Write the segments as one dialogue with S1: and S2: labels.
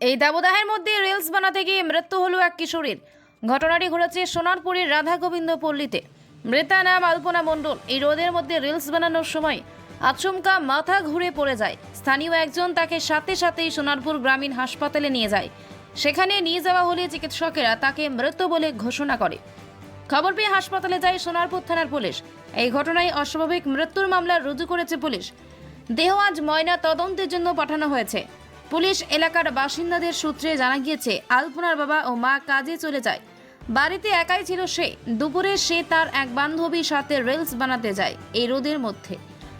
S1: এই দাবদাহের মধ্যে রিলস বানাতে গিয়ে মৃত্যু হলো এক কিশোরীর। ঘটনাটি ঘটেছে সোনারপুরের রাধা গোবিন্দ পল্লীতে। মৃতা নাম আলপনা মণ্ডল। এই রোদের মধ্যে রিলস বানানোর সময় আচমকা মাথা ঘুরে পড়ে যায়। স্থানীয় একজন তাকে সাথে সাথেই সোনারপুর গ্রামীণ হাসপাতালে নিয়ে যায়। সেখানে নিয়ে যাওয়া হলে চিকিৎসকেরা তাকে মৃত বলে ঘোষণা করে। খবর পেয়ে হাসপাতালে যায় সোনারপুর থানার পুলিশ। এই ঘটনায় অস্বাভাবিক মৃত্যুর মামলা রুজু করেছে পুলিশ। দেহ আজ ময়না তদন্তের জন্য পাঠানো হয়েছে। পুলিশ এলাকার বাসিন্দাদের সূত্রে জানা গিয়েছে আলপনার বাবা ও মা কাজে চলে যায়। বাড়িতে একাই ছিল সে। দুপুরে সে তার এক বান্ধবীর সাথে রিলস বানাতে যায় এই রোদের মধ্যে।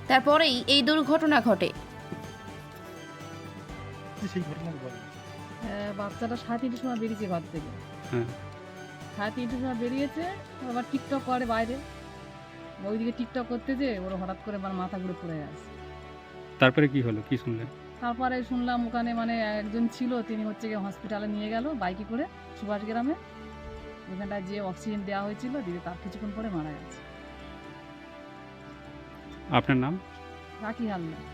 S1: তারপরেই এই দুর্ঘটনা ঘটে।
S2: সেই
S3: হ্যাঁ, বাচ্চাটা সাড়ে তিনটের সময় বেরিয়েছে ঘর থেকে।
S2: হ্যাঁ।
S3: সাড়ে তিনটের সময় বেরিয়েছে আবার টিকটক করে বাইরে। ওইদিকে টিকটক করতে যে ওর হঠাৎ করে আমার মাথা ঘুরে পড়ে গেছে।
S2: তারপরে কি হলো? কি শুনলেন?
S3: তারপরে শুনলাম ওখানে মানে একজন ছিল তিনি হচ্ছে গিয়ে হসপিটালে নিয়ে গেল বাইকে করে সুভাষ গ্রামে ওখানটায় যে অক্সিজেন দেওয়া হয়েছিল দিদি তার কিছুক্ষণ পরে মারা গেছে।
S2: আপনার নাম?
S3: রাখি হালদার